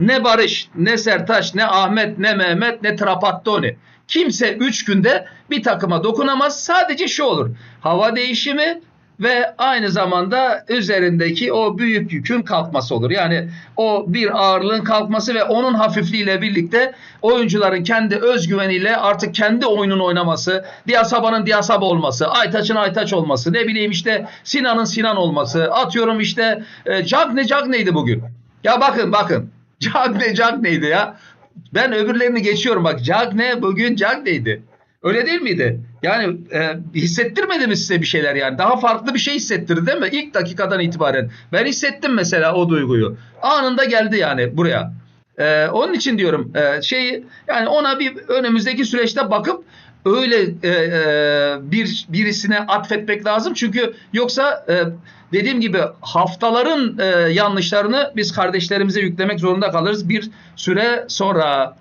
Ne Barış, ne Sertaç, ne Ahmet, ne Mehmet, ne Trapattoni. Kimse 3 günde bir takıma dokunamaz. Sadece şu olur. Hava değişimi ve aynı zamanda üzerindeki o büyük yükün kalkması olur. Yani o bir ağırlığın kalkması ve onun hafifliğiyle birlikte oyuncuların kendi özgüveniyle artık kendi oyununu oynaması, Diasaba'nın Diasaba olması, Aytaç'ın Aytaç olması, ne bileyim işte Sinan'ın Sinan olması, atıyorum işte e, Cagne Cagne'ydi bugün. Ya bakın bakın. Cagne Cagne'ydi ya. Ben öbürlerini geçiyorum bak. Cagne bugün Cagne'ydi. Öyle değil miydi? Yani e, hissettirmedi mi size bir şeyler yani? Daha farklı bir şey hissettirdi değil mi? İlk dakikadan itibaren. Ben hissettim mesela o duyguyu. Anında geldi yani buraya. E, onun için diyorum e, şeyi yani ona bir önümüzdeki süreçte bakıp öyle e, e, bir birisine atfetmek lazım. Çünkü yoksa e, dediğim gibi haftaların e, yanlışlarını biz kardeşlerimize yüklemek zorunda kalırız bir süre sonra.